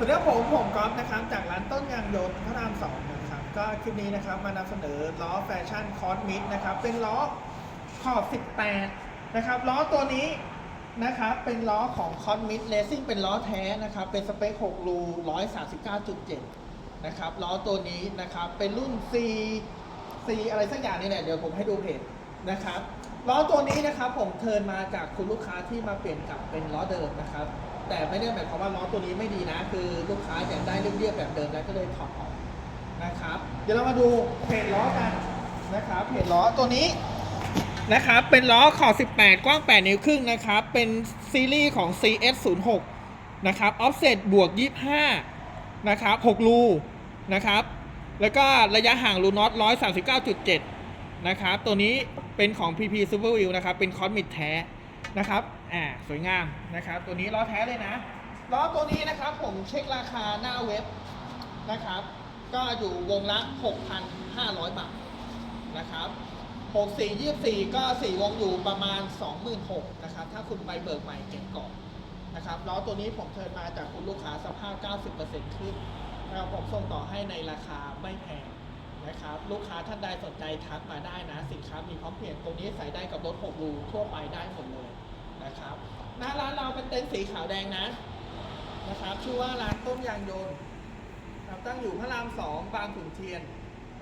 สวัสดีครับผมผมก๊อฟนะครับจากร้านต้นยางยนต์พระรามสองนะครับก็คลิปนี้นะครับมานำเสนอล้อแฟชั่นคอสมิดนะครับเป็นล้อขอบ 18 นะครับล้อตัวนี้นะครับเป็นล้อของคอสมิดเลสซิ่งเป็นล้อแท้นะครับเป็นสเปค 6 รู 139.7 นะครับล้อตัวนี้นะครับเป็นรุ่น C C อะไรสักอย่างนี่แหละเดี๋ยวผมให้ดูเพจนะครับล้อตัวนี้นะครับผมเทินมาจากคุณลูกค้าที่มาเปลี่ยนกลับเป็นล้อเดิมนะครับ แต่ไม่ได้หมายความว่าล้อตัวนี้ไม่ดีนะ คือลูกค้าอยากได้เรียบๆแบบเดิมแล้วก็เลยถอดออกนะครับ เดี๋ยวเรามาดูเพจล้อกันนะครับเพจล้อตัวนี้นะครับเป็นล้อขอบ18 กว้าง 8 นิ้วครึ่งนะครับ เป็นซีรีส์ของ CS06 นะครับออฟเซตบวก 25 นะครับ 6 รูนะครับ แล้วก็ระยะห่างรูน็อต 139.7 นะครับ ตัวนี้เป็นของ PP Super View นะครับ เป็นคอสมิดแท้ นะครับ อ่า สวยงามนะครับ ตัวนี้ล้อแท้เลยนะ ล้อตัวนี้นะครับผมเช็คราคาหน้าเว็บนะครับ ก็อยู่วงละ 6,500 บาทนะครับ64 24 ก็ 4 วงอยู่ประมาณ 26,000นะครับ ถ้าคุณไปเบิกใหม่เก็บก่อนนะครับล้อตัวนี้ผมเทิร์นมาจากคุณลูกค้าสภาพ 90%ขึ้นนะครับผมส่งต่อให้ในราคาไม่แพง นะครับ ลูกค้าท่านใดสนใจทักมาได้นะ สินค้ามีพร้อมเพรียงตัวนี้ใส่ได้กับรถ6รูทั่วไปได้หมดเลยนะครับหน้าร้านเราเป็นเต็นท์สีขาวแดงนะนะครับชื่อว่าร้านต้มยางยนต์ครับตั้งอยู่พระราม2บางขุนเทียน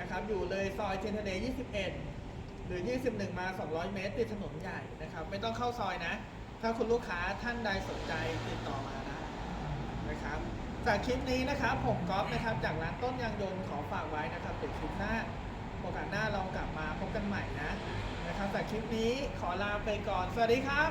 นะครับ อยู่เลยซอยเทียนทะเล21 หรือ 21 มา 200 เมตรติดถนนใหญ่นะครับ ไม่ต้องเข้าซอยนะ ถ้าคุณลูกค้าท่านใดสนใจติดต่อมาได้นะครับ จากคลิปนี้นะครับ ผมก๊อฟนะครับ จากร้านต้นยางยนต์ขอฝากไว้นะครับเดี๋ยวคลิปหน้าโอ กันใหม่นะนะครับแต่คลิปนี้ขอลาไปก่อน สวัสดีครับ